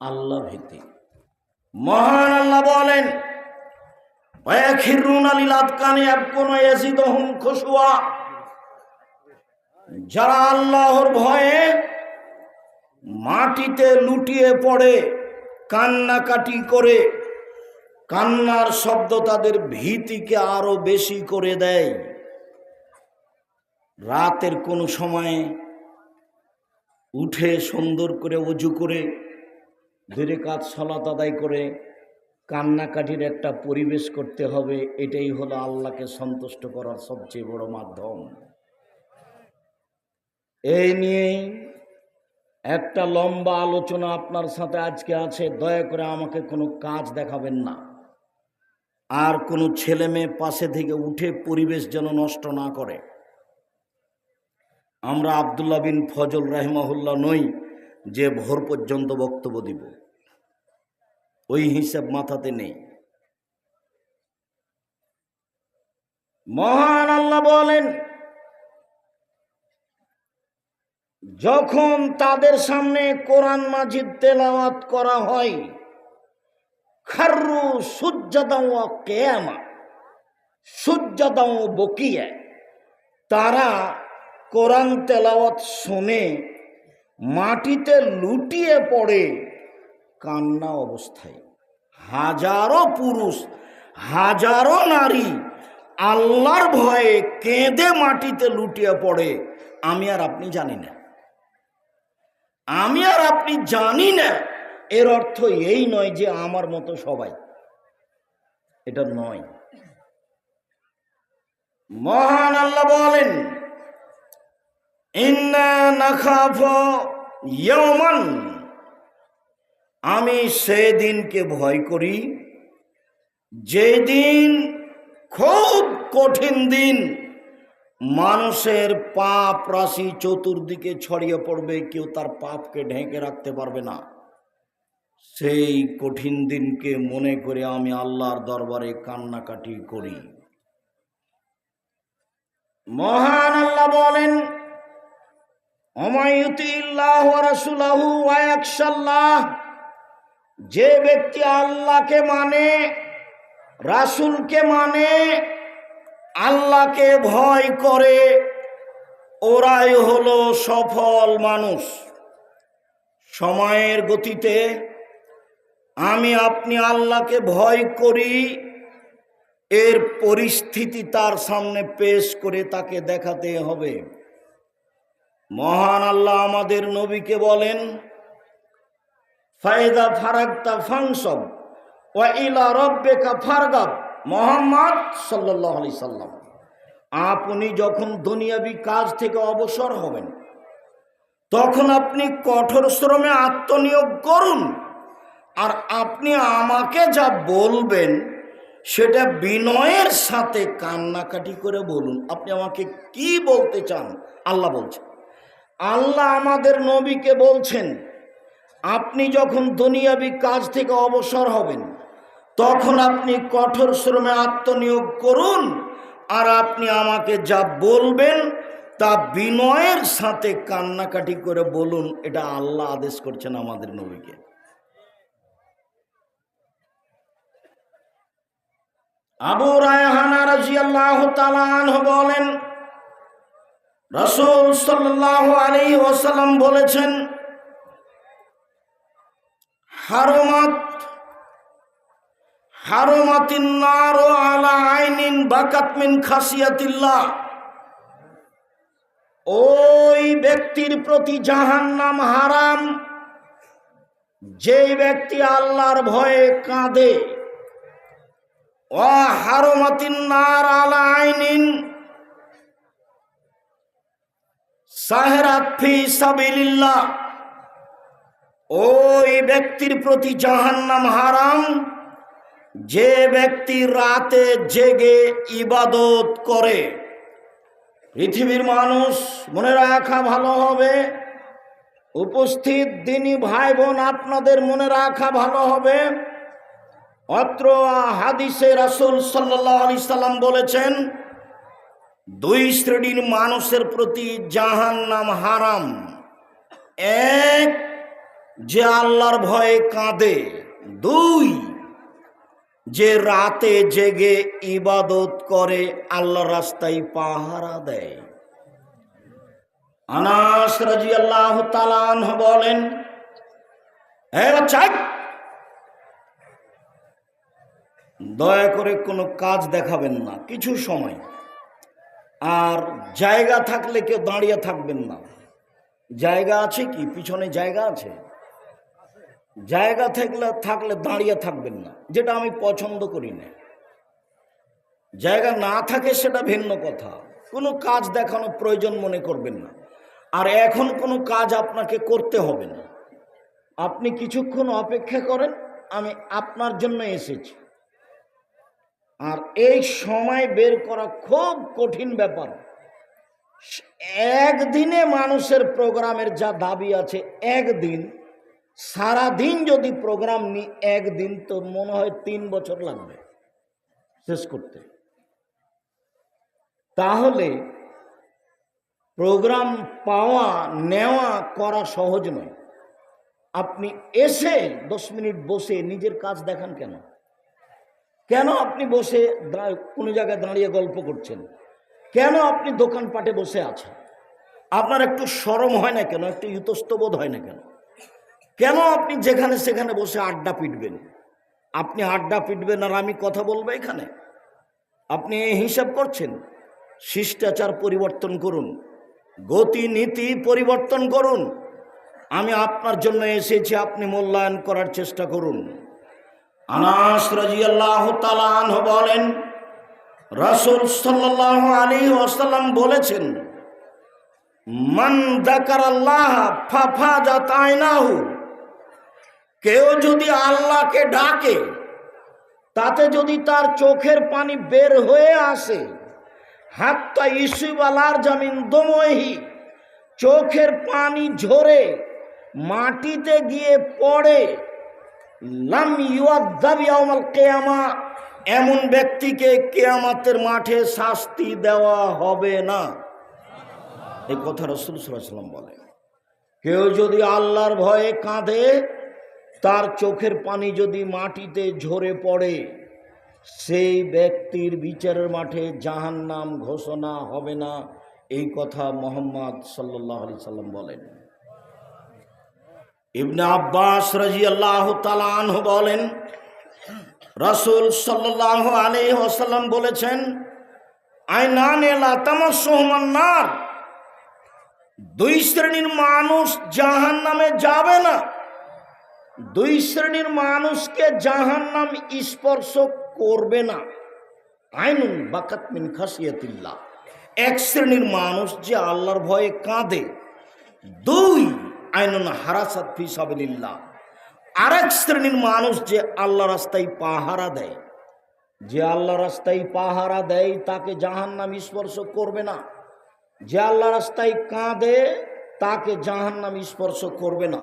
আল্লাহ ভীতি। মহান আল্লাহ বলেন যারা আল্লাহর ভয়ে মাটিতে লুটিয়ে পড়ে, কান্নাকাটি করে, কান্নার শব্দ তাদের ভীতিকে আরও বেশি করে দেয়। রাতের কোনো সময়ে উঠে সুন্দর করে অজু করে ধীরে কাজ সলাত আদায় করে কান্নাকাটির একটা পরিবেশ করতে হবে, এটাই হলো আল্লাহকে সন্তুষ্ট করার সবচেয়ে বড় মাধ্যম। এই নিয়ে একটা লম্বা আলোচনা আপনার সাথে আজকে আছে, দয়া করে আমাকে কোনো কাজ দেখাবেন না। আর কোনো ছেলে মেয়ে পাশে থেকে উঠে পরিবেশ যেন নষ্ট না করে। আমরা আবদুল্লাহ বিন ফজল রাহিমাহুল্লাহ নই, যে ভোর পর্যন্ত বক্তব্য দিব। ওই হিসাব মাথাতে নেই। মহান আল্লাহ বলেন, যখন তাদের সামনে কোরআন মাজিদ তেলাওয়াত করা হয় খারু সূর্যদাও কেয়ামা সূর্যদাও বকিয়া, তারা কোরআন তেলাওয়াত শুনে মাটিতে লুটিয়ে পড়ে কান্না অবস্থায়। হাজারো পুরুষ, হাজারো নারী আল্লাহর ভয়ে কেঁদে মাটিতে লুটিয়ে পড়ে। আমি আর আপনি জানি না। আমি আর আপনি জানি না। এর অর্থ এই নয় যে আমার মতো সবাই। এটা নয়। মহান আল্লাহ বলেন, ইন্না নাখাফ ইয়মান আমি সেদিনকে ভয় করি। যেদিন খুব কঠিন দিন, মানুষের পাপ রাশি চতুর্দিকে ছড়িয়ে পড়বে, কেউ তার পাপকে ঢেকে রাখতে পারবে না। সেই কঠিন দিনকে মনে করে আমি আল্লাহর দরবারে কান্নাকাটি করি। মহান আল্লাহ বলেন অমায়ুতিল্লাহ রাসুলাহু ওয়াকশাল্লাহ যে ব্যক্তি আল্লাহকে মানে রাসুলকে মানে আল্লাহকে ভয় করে, ওরাই হলো সফল মানুষ। সময়ের গতিতে আমি আপনি আল্লাহকে ভয় করি, এর পরিস্থিতি তার সামনে পেশ করে তাকে দেখাতে হবে। মহান আল্লাহ আমাদের নবীকে বলেন ফায়দা ফারাক্তা ফাংসব ওয়া ইলা রব্বেকা ফারগাব, মোহাম্মদ সাল্লাহ আলি সাল্লাম। আপনি যখন দুনিয়াবি কাজ থেকে অবসর হবেন, তখন আপনি কঠোর শ্রমে আত্মনিয়োগ করুন। আর আপনি আমাকে যা বলবেন, সেটা বিনয়ের সাথে কান্নাকাটি করে বলুন। আপনি আমাকে কি বলতে চান? আল্লাহ বলছেন। আল্লাহ আমাদের নবীকে বলছেন আপনি যখন দুনিয়াবি কাজ থেকে অবসর হবেন, তখন আপনি কঠোর শ্রমে আত্মনিয়োগ করুন আর আপনি আমাকে যা বলবেন তা বিনয়ের সাথে কান্নাকাটি করে বলুন, এটা আল্লাহ আদেশ করছেন আমাদের নবীকে। আবু রায়হানা রাজিয়াল্লাহ তালাহ বলেন, রসুল সাল্লাহ আলী ওসাল্লাম বলেছেন হারমাত, হারমাতিন নার আলা আইনিন বাকাত মিন খাসিয়াতিল্লাহ। ওই ব্যক্তির প্রতি জাহান্নাম হারাম, যেই ব্যক্তি আল্লাহর ভয়ে কাঁদে। ও হারমাতিন নার আলা আইনিন সাহেরাত ফি সাবিলিল্লাহ। ওই ব্যক্তির প্রতি জাহান্নাম হারাম। যে ব্যক্তি রাতে জেগে ইবাদত করে, পৃথিবীর মানুষ মনে রাখা ভালো হবে। উপস্থিত দিনী ভাই বোন আপনাদের মনে রাখা ভালো হবে। অত্র হাদিসে রাসুল সাল্লাহ আলি সাল্লাম বলেছেন, দুই শ্রেণির মানুষের প্রতি জাহান নাম হারাম। এক যে আল্লাহর ভয়ে কাঁদে, দুই, যে রাতে জেগে ইবাদত করে আল্লাহ রাস্তায় পাহারা দেয়। আনাস রাজি আল্লাহ তালান বলেন দয়া করে কোনো কাজ দেখাবেন না, কিছু সময়। আর জায়গা থাকলে কেউ দাঁড়িয়ে থাকবেন না। জায়গা আছে কি? পিছনে জায়গা আছে? জায়গা থাকলে থাকলে দাঁড়িয়ে থাকবেন না, যেটা আমি পছন্দ করি না। জায়গা না থাকে সেটা ভিন্ন কথা। কোনো কাজ দেখানো প্রয়োজন মনে করবেন না। আর এখন কোনো কাজ আপনাকে করতে হবে না। আপনি কিছুক্ষণ অপেক্ষা করেন, আমি আপনার জন্য এসেছি। আর এই সময় বের করা খুব কঠিন ব্যাপার। একদিনে মানুষের প্রোগ্রামের যা দাবি আছে, একদিন সারা দিন যদি প্রোগ্রাম নি, একদিন তো মনে হয় তিন বছর লাগবে শেষ করতে। তাহলে প্রোগ্রাম পাওয়া, নেওয়া করা সহজ নয়। আপনি এসে দশ মিনিট বসে নিজের কাজ দেখান কেন? কেন আপনি বসে কোনো জায়গায় দাঁড়িয়ে গল্প করছেন? কেন আপনি দোকানপাটে বসে আছেন? আপনার একটু সরম হয় না কেন? একটু ইতস্তবোধ হয় না কেন? কেন আপনি যেখানে সেখানে বসে আড্ডা পিটবেন? আপনি আড্ডা পিটবেন আর আমি কথা বলব এখানে। আপনি হিসাব করছেন? শিষ্টাচার পরিবর্তন করুন। গতি নীতি পরিবর্তন করুন। আমি আপনার জন্য এসেছি, আপনি মূল্যায়ন করার চেষ্টা করুন। আনাস তালান বলেন, রাসূল সাল্লাল্লাহু আলাইহি ওয়াসাল্লাম বলেছেন, মান দাকার আল্লাহ ফাফা জাতাইনাহু কেউ যদি আল্লাহকে ডাকে, তাতে যদি তার চোখের পানি বের হয়ে আসে, হাত্তা ইসুবালার জামিন দমহি চোখের পানি ঝরে, মাটিতে গিয়ে পড়ে, লাম ইয়াউমাল কিয়ামা, এমন ব্যক্তিকে কেয়ামাতের মাঠে শাস্তি দেওয়া হবে না। এই কথা রসুল সাল্লাম বলে কেউ যদি আল্লাহর ভয়ে কাঁদে তার চোখের পানি যদি মাটিতে ঝরে পড়ে, সেই ব্যক্তির বিচারের মাঠে জাহান্নাম ঘোষণা হবে না, এই কথা মোহাম্মদ সাল্লাহ আলি সাল্লাম বলেন। ইবনে আব্বাস রাজি আল্লাহ তালাহ বলেন, রসুল সাল্লাহ আলী ওসাল্লাম বলেছেন, আইনান এলা তামার দুই শ্রেণির মানুষ জাহান নামে যাবে না। দুই শ্রেণির মানুষকে জাহান নাম স্পর্শ করবে না। আইনুন বাকাত মিন খাসিয়াতিল্লাহ এক শ্রেণির মানুষ যে আল্লাহর ভয়ে কাঁদে, দুই আইনুন হারাসাত ফি সাবিলিল্লাহ। আরেক শ্রেণির মানুষ যে আল্লাহ রাস্তায় পাহারা দেয়, যে আল্লাহ রাস্তায় পাহারা দেয়, তাকে জাহান্নাম স্পর্শ করবে না। যে আল্লাহ রাস্তায় কাঁদে, তাকে জাহান্নাম স্পর্শ করবে না।